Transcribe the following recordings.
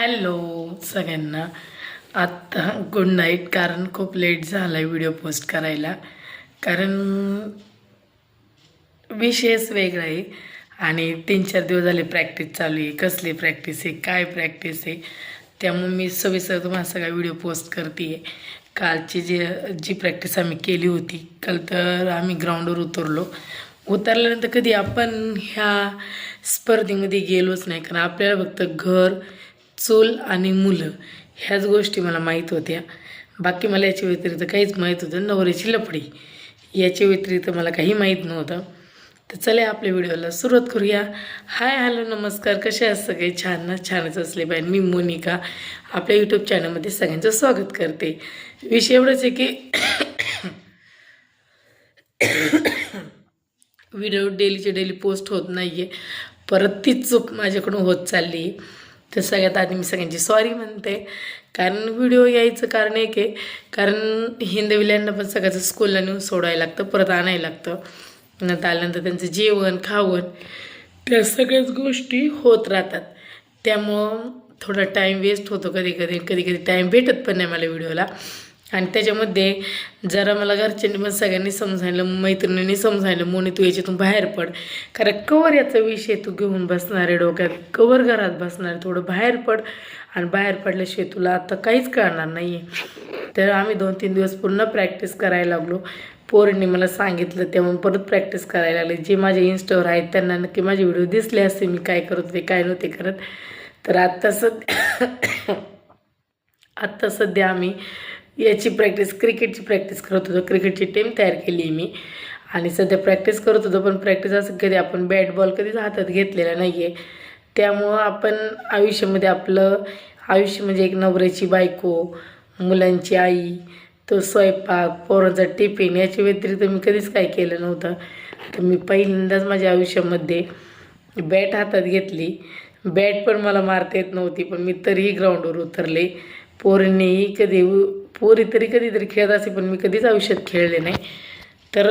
Hello सगळ्यांना. आत्ता good night कारण खूप लेट झाला आहे व्हिडिओ पोस्ट करायला. कारण विषयच वेगळा आहे. आणि तीन चार दिवस झाले प्रॅक्टिस चालू आहे. कसली प्रॅक्टिस आहे काय प्रॅक्टिस आहे त्यामुळे मी सविस्तर तुम्हाला सगळा व्हिडिओ पोस्ट करते आहे कालची जी जी प्रॅक्टिस आम्ही केली होती काल तर आम्ही ग्राउंडवर उतरलो. उतरल्यानंतर कधी आपण ह्या स्पर्धेमध्ये गेलोच नाही. कारण आपल्याला फक्त घर चूल आणि मुलं ह्याच गोष्टी मला माहीत होत्या. बाकी मला याच्या व्यतिरिक्त काहीच माहीत होतं. नवऱ्याची लफडी याच्या व्यतिरिक्त मला काही माहीत नव्हतं. तर चला आपल्या व्हिडिओला सुरुवात करूया. हाय हॅलो नमस्कार. कसे आहात सगळे? छान ना? छानच असले बाय मी मोनिका. आपल्या यूट्यूब चॅनलमध्ये सगळ्यांचं स्वागत करते. विषय एवढंच आहे की व्हिडिओ डेलीचे डेली पोस्ट होत नाही आहे परत तीच चूक माझ्याकडून होत चालली आहे. तर सगळ्यात आधी मी सगळ्यांची सॉरी म्हणते. कारण व्हिडिओ यायचं कारण एक आहे. कारण हिंदविल्यांना पण सगळ्याचं स्कूलला नेऊन सोडायला लागतं परत आणायला लागतं. नंतर आल्यानंतर त्यांचं जेवण खावण त्या सगळ्याच गोष्टी होत राहतात. त्यामुळं थोडा टाईम वेस्ट होतो कधी कधी कधी कधी टाईम भेटत पण नाही मला व्हिडिओला आणि त्याच्यामध्ये जरा मला घरच्यांनी पण सगळ्यांनी समजायला मैत्रिणींनी समजायला मोनी तू याच्यातून बाहेर पड. कारण कवर याचा विषय तू घेऊन बसणार आहे डोक्यात. कवर घरात बसणार आहे थोडं बाहेर पड. आणि बाहेर पडल्याशिवाय तुला आता काहीच कळणार नाही आहे तर आम्ही दोन तीन दिवस पूर्ण प्रॅक्टिस करायला लागलो. पोरींनी मला सांगितलं तेव्हा परत प्रॅक्टिस करायला लागले. जे माझे इन्स्टावर आहेत त्यांना नक्की माझे व्हिडिओ दिसले असते मी काय करत होते काय नव्हते करत. तर आत्ता सध्या आत्ता सध्या आम्ही याची प्रॅक्टिस क्रिकेटची प्रॅक्टिस करत होतो. क्रिकेटची टीम तयार केली मी. आणि सध्या प्रॅक्टिस करत होतो पण प्रॅक्टिस असं कधी आपण बॅट बॉल कधीच हातात घेतलेला नाही आहे त्यामुळं आपण आयुष्यामध्ये आपलं आयुष्य म्हणजे एक नवऱ्याची बायको मुलांची आई तो स्वयंपाक पोरांचा टिफिन याच्या व्यतिरिक्त मी कधीच काय केलं नव्हतं. तर मी पहिल्यांदाच माझ्या आयुष्यामध्ये बॅट हातात घेतली. बॅट पण मला मारता येत नव्हती पण मी तरीही ग्राउंडवर उतरले. पोरींनीही कधी पोरी तरी कधीतरी खेळत असे पण मी कधीच आयुष्यात खेळले नाही. तर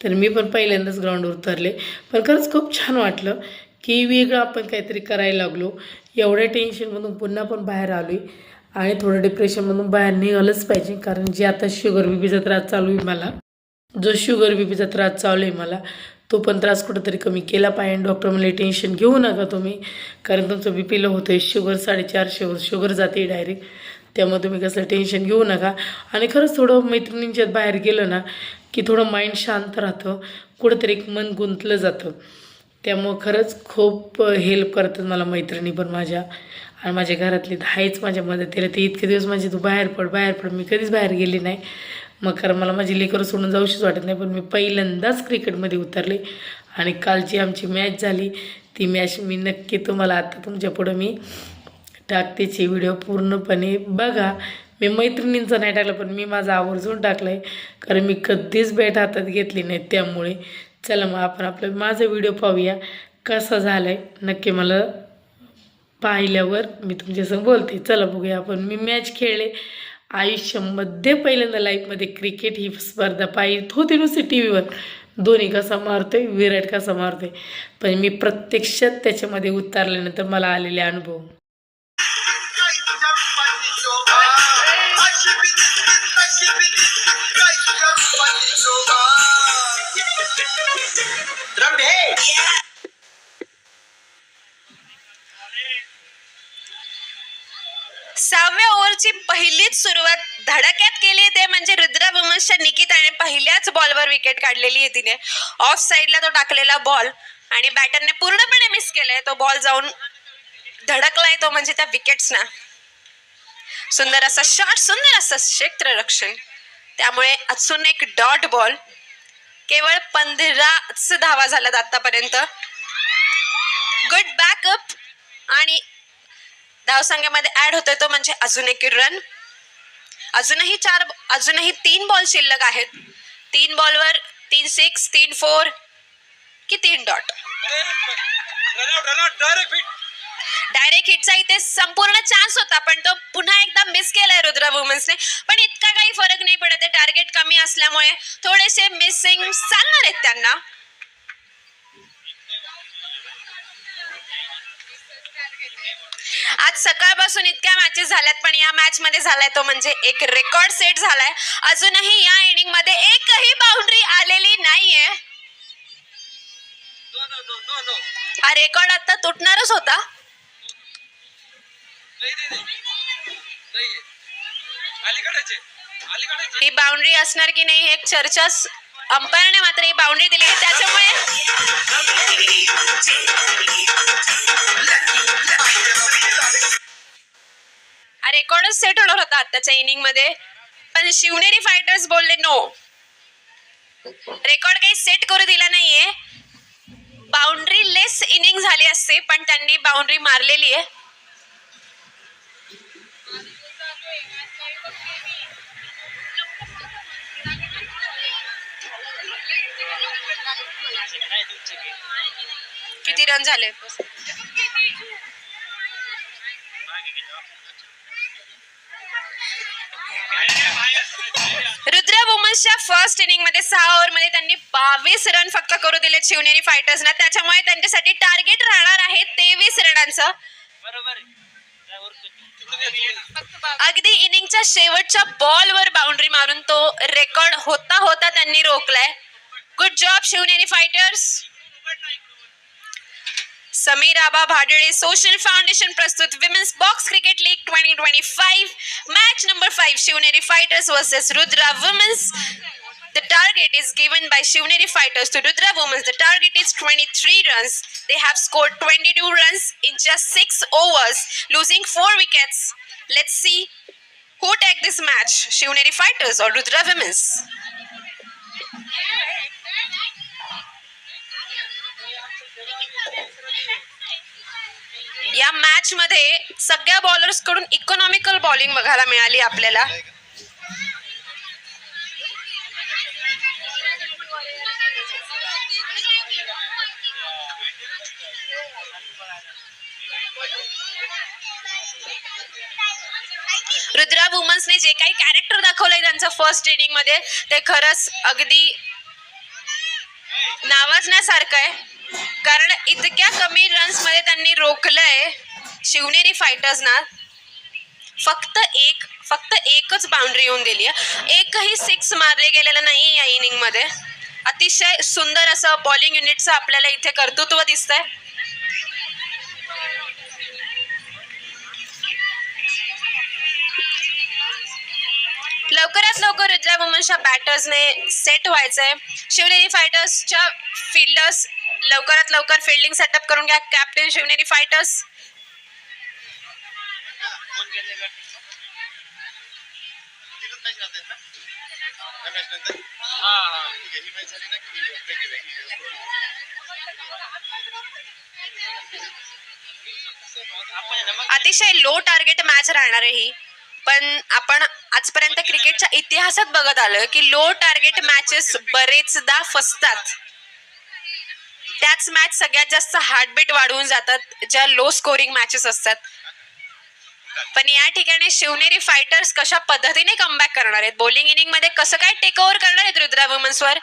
तर मी पण पहिल्यांदाच ग्राउंडवर उतरले. पण खरंच खूप छान वाटलं की वेगळं आपण काहीतरी करायला लागलो. एवढ्या टेन्शनमधून पुन्हा पण बाहेर आलो आहे आणि थोडं डिप्रेशनमधून बाहेर निघालंच पाहिजे कारण जे आता शुगर बीपीचा त्रास चालू आहे मला जो शुगर बीपीचा त्रास चालू आहे मला तो पण त्रास कुठंतरी कमी केला पाहिजे. डॉक्टर म्हणले टेन्शन घेऊ नका तुम्ही. कारण तुमचं बी पीला होतं आहे शुगर साडेचारशेवर शुगर जाते डायरेक्ट त्यामुळे तुम्ही कसं टेन्शन घेऊ नका. आणि खरंच थोडं मैत्रिणींच्यात बाहेर गेलं ना की थोडं माइंड शांत राहतं. कुठंतरी एक मन गुंतलं जातं. त्यामुळं खरंच खूप हेल्प करतात मला मैत्रिणी पण माझ्या. आणि माझ्या घरातली आहेच माझ्या मदतीला. ते इतके दिवस माझे तू बाहेर पड बाहेर पड. मी कधीच बाहेर गेली नाही. मग खरं मला माझी लेकरं सोडून जाऊशीच वाटत नाही पण मी पहिल्यांदाच क्रिकेटमध्ये उतरले आणि कालची आमची मॅच झाली. ती मॅच मी नक्की तुम्हाला आता तुमच्या पुढं मी टाकतेची व्हिडिओ पूर्णपणे बघा. मी मैत्रिणींचा नाही टाकलं पण मी माझा आवर्जून टाकलं आहे कारण मी कधीच बॅट हातात घेतली नाही त्यामुळे. चला मग आपण आपलं माझा व्हिडिओ पाहूया. कसा झाला आहे नक्की मला पाहिल्यावर मी तुमच्यासंग बोलते. चला बघूया आपण. मी मॅच खेळले. आयुष्यामध्ये पहिल्यांदा लाईफमध्ये क्रिकेट ही स्पर्धा पाहिजे होती नुसती टी व्हीवर धोनी कसा मारतोय विराट कसा मारतोय. पण मी प्रत्यक्षात त्याच्यामध्ये उतरल्यानंतर मला आलेले अनुभव काय तुझ्या रूपाची शोभा अशी बी दिसतीस तशी बी दिसतीस काय तुझ्या रूपाची शोभा रंभे सहाव्या ओव्हरची पहिलीच सुरुवात धडाक्यात केली ते म्हणजे रुद्रा वुमन्सच्या निकिताने पहिल्याच बॉलवर विकेट काढलेली आहे तिने. ऑफ साईडला तो टाकलेला बॉल आणि बॅटरने पूर्णपणे मिस केलाय. तो बॉल जाऊन धडकलाय तो म्हणजे त्या विकेट्सना सुंदर असा शॉट सुंदर असं क्षेत्ररक्षण. त्यामुळे अजून एक डॉट बॉल केवळ पंधराच धावा झाल्यात आतापर्यंत. गुड बॅकअप आणि धावसंख्येमध्ये ऍड होतोय तो म्हणजे अजून एक रन अजूनही चार अजूनही तीन बॉल शिल्लक आहेत. तीन बॉलवर तीन सिक्स तीन फोर की तीन डॉट डायरेक्ट हिटचा इथे संपूर्ण चान्स होता पण तो पुन्हा एकदा मिस केलाय रुद्रा वुमन्सने पण इतका काही फरक नाही पडत टार्गेट कमी असल्यामुळे थोडेसे मिसिंग चालणार आहेत त्यांना. आज सकाळपासून इतक्या मॅचेस झाल्यात पण या मॅच मध्ये झालाय तो म्हणजे एक रेकॉर्ड सेट झालाय. अजूनही या इनिंगमध्ये एकही बाउंड्री आलेली नाहीये. No no no no no हा रेकॉर्ड आता तुटणारच होता. ही बाउंड्री असणार की नाही हे एक चर्चा अंपायरने मात्र ही बाउंड्री दिली त्याच्यामुळे रेकॉर्डच सेट होणार होता आताच्या इनिंगमध्ये? पण शिवनेरी फायटर्स बोलले नो रेकॉर्ड काही सेट करू दिला नाहीये. बाउंड्री लेस इनिंग झाली असते पण त्यांनी बाउंड्री मारलेली आहे. किती रन झाले? रुद्र वुमन्सच्या फर्स्ट इनिंगमध्ये सहा ओव्हरमध्ये त्यांनी बावीस रन फक्त करू दिले शिवनेरी फायटर्सना त्याच्यामुळे त्यांच्यासाठी टार्गेट राहणार आहे तेवीस रनांचं. अगदी इनिंगच्या शेवटच्या बॉलवर बाउंड्री मारून तो रेकॉर्ड होता होता त्यांनी रोखलाय. Good job Shivneri fighters Sameer आबा भाडळे सोशल फाउंडेशन प्रस्तुत women's box cricket league twenty twenty five match number five Shivneri fighters versus Rudra women's The target is given by Shivneri fighters to Rudra Women's. The target is 23 runs. They have scored 22 runs in just 6 overs, losing 4 wickets. Let's see who take this match, Shivneri fighters or Rudra Women's. या match मध्ये सगळ्या बॉलर्सकडून economical bowling बघायला मिळाली आपल्याला. रुद्रा वुमन्सने जे काही character दाखवलंय त्यांचं फर्स्ट इनिंगमध्ये ते खरंच अगदी नावाजण्यासारखं आहे. कारण इतक्या कमी रन्समध्ये त्यांनी रोखलंय शिवनेरी फायटर्सना फक्त एक फक्त एकच बाउंड्री येऊन दिली आहे. एकही सिक्स मारले गेलेलं नाही या इनिंगमध्ये अतिशय सुंदर असं बॉलिंग युनिटचं आपल्याला इथे कर्तृत्व दिसतंय. लवकरात लवकर रुद्रा वुमन्सच्या बॅटर्सने सेट व्हायचंय. शिवनेरी फायटर्सच्या फिल्डर्स लवकरात लवकर फिल्डिंग सेटअप करून घ्या. कॅप्टन शिवनेरी फायटर्स अतिशय लो टार्गेट मॅच राहणार आहे ही. पण आपण आजपर्यंत क्रिकेटच्या इतिहासात बघत आलं की लो टार्गेट मॅचेस बरेचदा फसतात. त्याच मॅच सगळ्यात जास्त हार्टबीट वाढवून जातात ज्या लो स्कोरिंग मॅचेस असतात. पण या ठिकाणी शिवनेरी फायटर्स कशा पद्धतीने कमबॅक करणार आहेत? बॉलिंग इनिंगमध्ये कसं काय टेक ओव्हर करणार आहेत रुद्रा वुमन्सवर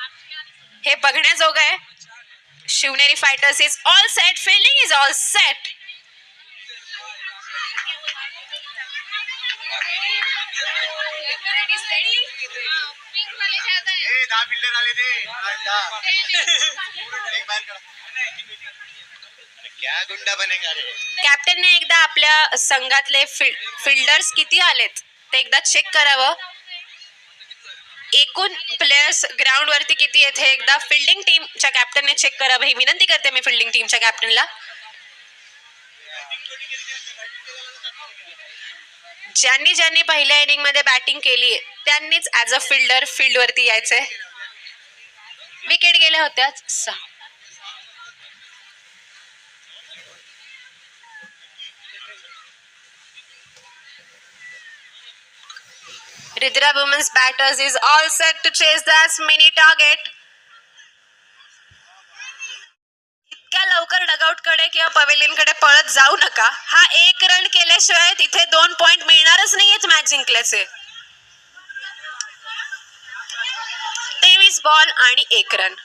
हे बघण्याजोगं आहे. Shivneri fighters is all set fielding is all set दहा आले ते. हा. क्या गुंडा बनेगा रे. कॅप्टनने एकदा आपल्या संघातले फिल्डर्स किती आलेत? ते एकदा चेक करावं. एकूण प्लेयर्स ग्राउंड वरती किती आहेत हे एकदा फिल्डिंग टीमच्या कॅप्टनने चेक करावं. ही विनंती करते मी फिल्डिंग टीमच्या कॅप्टनला ज्यांनी ज्यांनी पहिल्या इनिंगमध्ये बॅटिंग केली त्यांनीच ऍज अ फिल्डर फील्ड वरती यायचंय. विकेट गेल्या होत्या सहा Ridra women's batters is all set to chase that mini target. इतक्या लवकर डगआउट कडे किंवा पवेलियनकडे पळत जाऊ नका. हा एक रन केल्याशिवाय तिथे दोन पॉइंट मिळणारच नाहीयेत मॅच जिंकल्याचे तेवीस बॉल आणि एक रन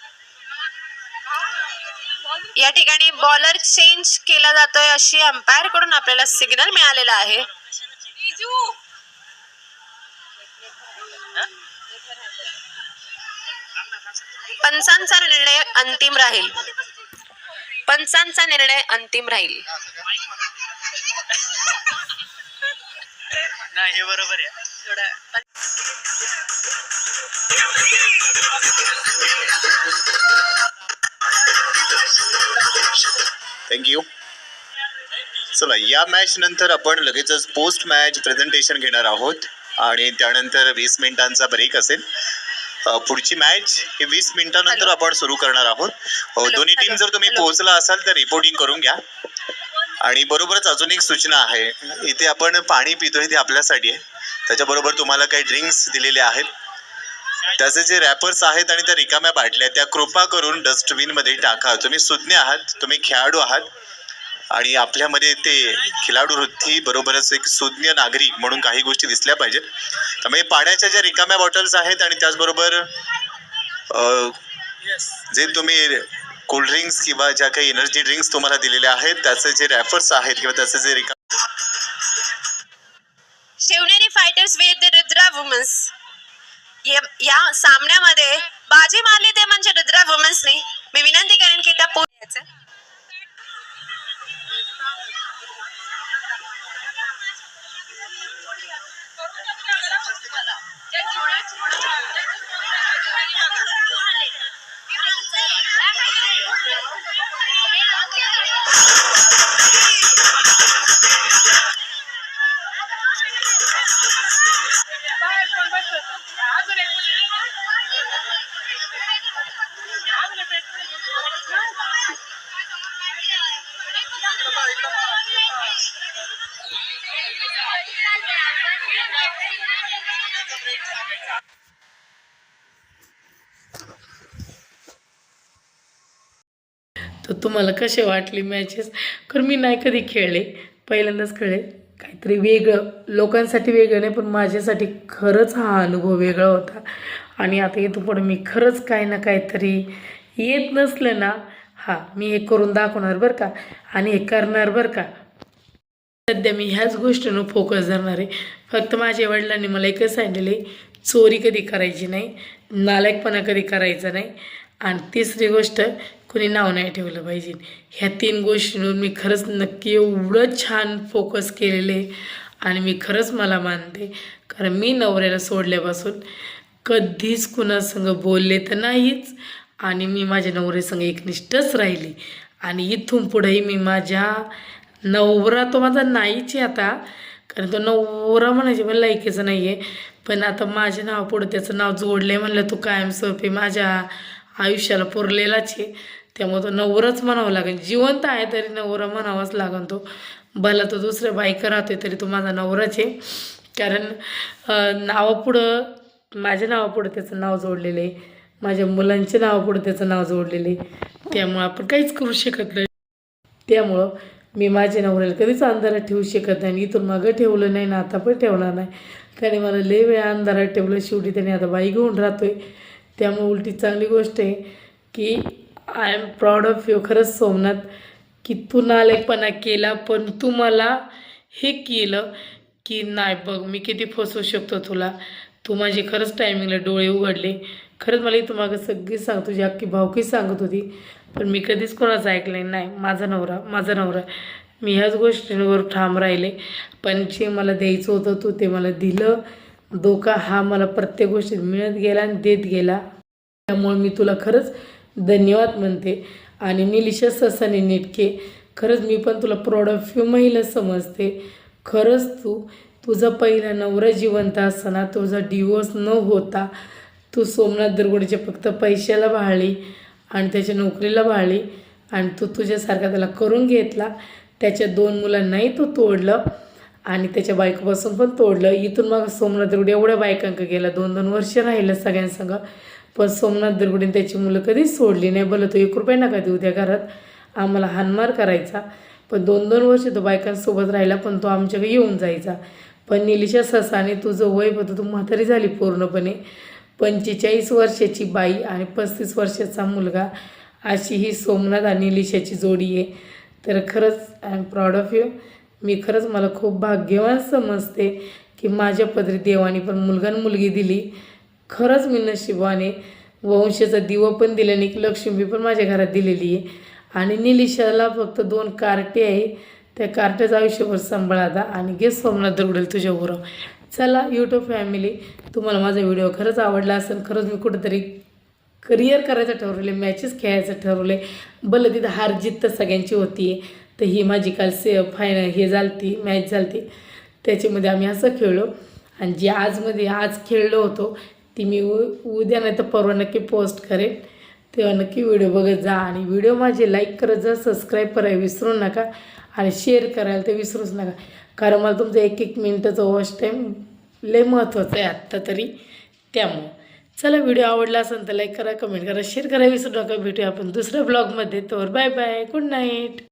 या ठिकाणी बॉलर चेंज केला जातोय अशी अंपायरकडून आपल्याला सिग्नल मिळालेला आहे. पंचांचा निर्णय अंतिम राहील. पंचांचा निर्णय अंतिम राहील. नाही हे बरोबर आहे. थँक्यू चला या मॅच नंतर आपण लगेचच पोस्ट मॅच प्रेझेंटेशन घेणार आहोत. आणि त्यानंतर वीस मिनिटांचा ब्रेक असेल. पुढची मॅच ही वीस मिनिटानंतर आपण सुरू करणार आहोत. दोन्ही टीम जर तुम्ही. पोहोचला असाल तर रिपोर्टिंग करून घ्या. आणि बरोबरच अजून एक सूचना आहे. इथे आपण पाणी पितोय ते आपल्यासाठी आहे. त्याच्याबरोबर तुम्हाला काही ड्रिंक्स दिलेले आहेत. त्याचे जे रॅपर्स आहेत आणि त्या रिकाम्या बाटल्या त्या कृपा करून डस्टबिनमध्ये टाका. तुम्ही सुज्ञ आहात तुम्ही खेळाडू आहात. आणि आपल्यामध्ये ते खिलाडू वृत्ती बरोबरच एक सुज्ञ नागरिक म्हणून काही गोष्टी दिसल्या पाहिजेत. त्यामुळे पाण्याच्या ज्या रिकाम्या बॉटल्स आहेत आणि त्याचबरोबर अ, जे तुम्ही कोल्ड्रिंक्स किंवा ज्या काही एनर्जी ड्रिंक्स तुम्हाला दिलेल्या आहेत त्याचे जे रॅपर्स आहेत किंवा त्याचे जे रिका शिवनेरी फायटर्स विरुद्ध रुद्रा वुमन्स या सामन्यामध्ये बाजी मारली ते म्हणजे रुद्रा वुमन्सने मी विनंती करेन की त्या पुढे Yeah. तर तुम्हाला कसे वाटले मॅचेस कारण मी नाही कधी खेळले. पहिल्यांदाच खेळले. काहीतरी वेगळं लोकांसाठी वेगळं नाही पण माझ्यासाठी खरंच हा अनुभव वेगळा होता. आणि आता इथून पण मी खरंच काही ना काहीतरी येत नसलं ना हां मी हे करून दाखवणार बरं का आणि हे करणार बरं का. सध्या मी ह्याच गोष्टीनं फोकस धरणार आहे. फक्त माझ्या वडिलांनी मला एकच आहे चोरी कधी करायची नाही नालायकपणा कधी करायचा नाही आणि तिसरी गोष्ट कुणी नाव नाही ठेवलं पाहिजे. ह्या तीन गोष्टींवर मी खरंच नक्की एवढं छान फोकस केलेले आणि मी खरंच मला मानते कारण मी नवऱ्याला सोडल्यापासून कधीच कुणासंग बोलले तर नाहीच. आणि मी माझ्या नवऱ्यासंग एकनिष्ठच राहिली. आणि इथून पुढेही मी माझ्या नवरा तो माझा नाहीच आहे आता. कारण तो नवरा म्हणायचे पण लायकीचं नाही आहे पण आता माझ्या नावापुढं त्याचं नाव जोडलं आहे म्हणलं तो कायमस्वरूपी माझ्या आयुष्याला पुरलेलाच आहे. त्यामुळे तो नवराच म्हणावं लागेल. जिवंत आहे तरी नवरा म्हणावाच लागेल तो. भला तो दुसऱ्या बायका राहतोय तरी तो माझा नवराच आहे. कारण नावापुढं माझ्या नावापुढं त्याचं नाव जोडलेलं आहे. माझ्या मुलांचे नावापुढं त्याचं नाव जोडलेलं आहे. त्यामुळं आपण काहीच करू शकत नाही. त्यामुळं मी माझ्या नवऱ्याला कधीच अंधारात ठेवू शकत नाही. इथून मागं ठेवलं नाही ना आता पण ठेवणार नाही. त्याने मला लय वेळा अंधारात ठेवलं. शेवटी त्याने आता बाई घेऊन राहतोय. त्यामुळे उलटी चांगली गोष्ट आहे की I am proud of you खरंच सोमनाथ की तू नालेकपणा केला पण तू मला हे केलं की नाही बघ मी किती फसवू शकतो तुला. तू माझे खरंच टायमिंगला डोळे उघडले. खरंच मला इथं मागं सगळी सांग तुझी अख्खी भावकी सांगत होती पण मी कधीच कोणाचं ऐकलं नाही. माझा नवरा माझा नवरा. मी ह्याच गोष्टींवर ठाम राहिले. पण जे मला द्यायचं होतं तू ते मला दिलं. धोका हा मला प्रत्येक गोष्टीत मिळत गेला आणि देत गेला. त्यामुळे मी तुला खरंच धन्यवाद म्हणते. आणि निलिशा ससाने नेटके खरंच मी पण तुला प्रॉड ऑफ महिला समजते. खरंच तू तुझा पहिला नवरा जिवंत असताना तुझा डिवोर्स न होता तू सोमनाथ दुर्गुडीच्या फक्त पैशाला भाळली आणि त्याच्या नोकरीला भाळली आणि तू तुझ्यासारखा त्याला करून घेतला. त्याच्या दोन मुलांनाही तू तोडलं आणि त्याच्या बायकोपासून पण तोडलं. इथून मग सोमनाथ दुर्गुडी एवढ्या बायकांक गेला. दोन दोन वर्ष राहिलं सगळ्यांसंग. पण सोमनाथ दुर्गुडीने त्याची मुलं कधीच सोडली नाही. बोलत तो एक रुपये नका देऊ त्या घरात. आम्हाला हानमार करायचा. पण दोन दोन वर्ष तो बायकांसोबत राहिला पण तो आमच्याकडे येऊन जायचा. पण निलिशा ससाने तुझं वय होतं तू म्हातारी झाली पूर्णपणे. पंचेचाळीस वर्षाची बाई आणि पस्तीस वर्षाचा मुलगा अशी ही सोमनाथ आणि निलिशाची जोडी आहे. तर खरंच I am proud of you मी खरंच मला खूप भाग्यवान समजते की माझ्या पदरी देवाने पण मुलगा आणि मुलगी दिली. खरंच मी नशिबाने वंशाचा दिवा पण दिल्याने की लक्ष्मी पण माझ्या घरात दिलेली आहे. आणि निलिशाला फक्त दोन कार्टे आहे. त्या कार्ट्याचं आयुष्यभर सांभाळा आणि गे सोमनाथ दरवडेल तुझ्याबरोबर चला यूट्यूब फॅमिली तुम्हाला माझा व्हिडिओ खरंच आवडला असेल खरंच मी कुठंतरी करिअर करायचं ठरवले मॅचेस खेळायचं ठरवले भलं तिथं हार जीत तर सगळ्यांची होती. तर ही माझी काल से फायनल हे झालती मॅच झालती. त्याच्यामध्ये आम्ही असं खेळलो. आणि जी आजमध्ये आज खेळलो होतो ती मी उ उद्या नाही तर परवा नक्की पोस्ट करेन. तेव्हा नक्की व्हिडिओ बघत जा आणि व्हिडिओ माझे लाईक करत जा सबस्क्राईब करायला विसरू नका आणि शेअर करायला तर विसरूच नका. कारण मला तुमचं एक एक मिनटाचं वॉच टाईम लय महत्त्वाचं आहे आत्ता तरी. त्यामुळं. चला व्हिडिओ आवडला असेल तर लाईक करा कमेंट करा शेअर करा. विसरू नका भेटूया आपण दुसऱ्या ब्लॉगमध्ये तर बाय बाय गुड नाईट